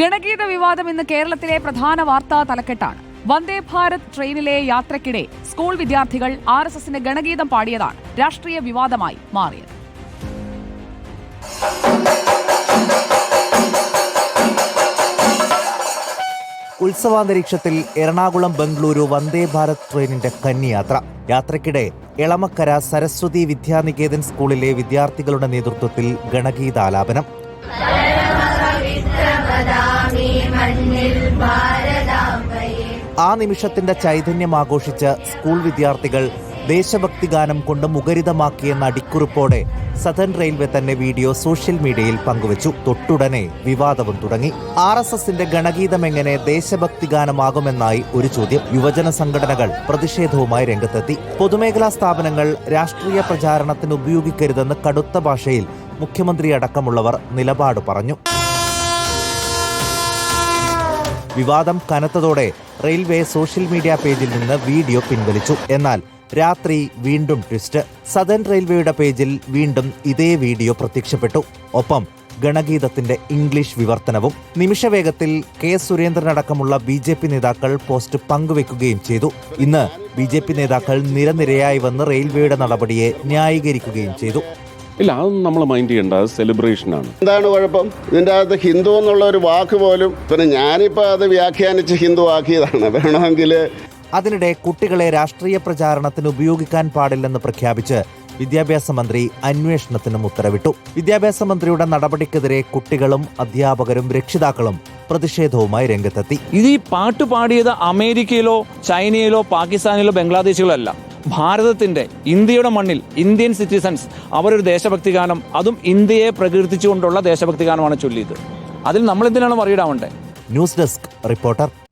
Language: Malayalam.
ഗണഗീത വിവാദം ഇന്ന് കേരളത്തിലെ പ്രധാന വാർത്താ തലക്കെട്ടാണ്. വന്ദേ ഭാരത് ട്രെയിനിലെ യാത്രക്കിടെ സ്കൂൾ വിദ്യാർത്ഥികൾ ആർ എസ് എസിന് ഗണഗീതം പാടിയതാണ് രാഷ്ട്രീയ വിവാദമായി മാറിയത്. ഉത്സവാന്തരീക്ഷത്തിൽ എറണാകുളം ബംഗളൂരു വന്ദേ ഭാരത് ട്രെയിനിന്റെ കന്നിയാത്ര. യാത്രക്കിടെ എളമക്കര സരസ്വതി വിദ്യാനികേതൻ സ്കൂളിലെ വിദ്യാർത്ഥികളുടെ നേതൃത്വത്തിൽ ഗണഗീതാലാപനം. ആ നിമിഷത്തിന്റെ ചൈതന്യം ആഘോഷിച്ച് സ്കൂൾ വിദ്യാർത്ഥികൾ ദേശഭക്തി ഗാനം കൊണ്ട് മുഖരിതമാക്കിയെന്ന അടിക്കുറിപ്പോടെ സദൻ റെയിൽവേ തന്നെ വീഡിയോ സോഷ്യൽ മീഡിയയിൽ പങ്കുവച്ചു. തൊട്ടുടനെ വിവാദവും തുടങ്ങി. ആർ എസ് എസിന്റെ ഗണഗീതം എങ്ങനെ ദേശഭക്തി ഗാനമാകുമെന്നായി ഒരു ചോദ്യം. യുവജന സംഘടനകൾ പ്രതിഷേധവുമായി രംഗത്തെത്തി. പൊതുമേഖലാ സ്ഥാപനങ്ങൾ രാഷ്ട്രീയ പ്രചാരണത്തിന് ഉപയോഗിക്കരുതെന്ന് കടുത്ത ഭാഷയിൽ മുഖ്യമന്ത്രി അടക്കമുള്ളവർ നിലപാട് പറഞ്ഞു. വിവാദം കനത്തതോടെ റെയിൽവേ സോഷ്യൽ മീഡിയ പേജിൽ നിന്ന് വീഡിയോ പിൻവലിച്ചു. എന്നാൽ രാത്രി വീണ്ടും ട്വിസ്റ്റ്. സദൻ റെയിൽവേയുടെ പേജിൽ വീണ്ടും ഇതേ വീഡിയോ പ്രത്യക്ഷപ്പെട്ടു. ഒപ്പം ഗണഗീതത്തിന്റെ ഇംഗ്ലീഷ് വിവർത്തനവും നിമിഷവേഗത്തിൽ കെ സുരേന്ദ്രനടക്കമുള്ള ബി ജെ പി നേതാക്കൾ പോസ്റ്റ് പങ്കുവെക്കുകയും ചെയ്തു. ഇന്ന് ബി ജെ പി നേതാക്കൾ നിരനിരയായി വന്ന് റെയിൽവേയുടെ നടപടിയെ ന്യായീകരിക്കുകയും ചെയ്തു. ഇല്ല അതൊന്നും നമ്മൾ മൈൻഡ് ചെയ്യേണ്ട. അത് സെലിബ്രേഷനാണ് എന്താണ് കുഴപ്പം? ഇതിന്റെ അകത്ത് ഹിന്ദു എന്നുള്ള ഒരു വാക്ക് പോലും പിന്നെ ഞാനിപ്പോൾ അത് വ്യാഖ്യാനിച്ച് ഹിന്ദു ആക്കിയതാണ്. വേണമെങ്കിൽ അതിനിടെ കുട്ടികളെ രാഷ്ട്രീയ പ്രചാരണത്തിന് ഉപയോഗിക്കാൻ പാടില്ലെന്ന് പ്രഖ്യാപിച്ച് വിദ്യാഭ്യാസ മന്ത്രി അന്വേഷണത്തിനും ഉത്തരവിട്ടു. വിദ്യാഭ്യാസ മന്ത്രിയുടെ നടപടിക്കെതിരെ കുട്ടികളും അധ്യാപകരും രക്ഷിതാക്കളും പ്രതിഷേധവുമായി രംഗത്തെത്തി. ഇത് ഈ പാട്ട് പാടിയത് അമേരിക്കയിലോ ചൈനയിലോ പാകിസ്ഥാനിലോ ബംഗ്ലാദേശിലോ അല്ല. ഭാരതത്തിന്റെ ഇന്ത്യയുടെ മണ്ണിൽ ഇന്ത്യൻ സിറ്റിസൺസ് അവരൊരു ദേശഭക്തി ഗാനം അതും ഇന്ത്യയെ പ്രകീർത്തിച്ചുകൊണ്ടുള്ള ദേശഭക്തി ഗാനമാണ് ചൊല്ലിയത്. അതിൽ നമ്മൾ എന്തിനാണ് മറിയിടാവേണ്ടത് ന്യൂസ് ഡെസ്ക് റിപ്പോർട്ടർ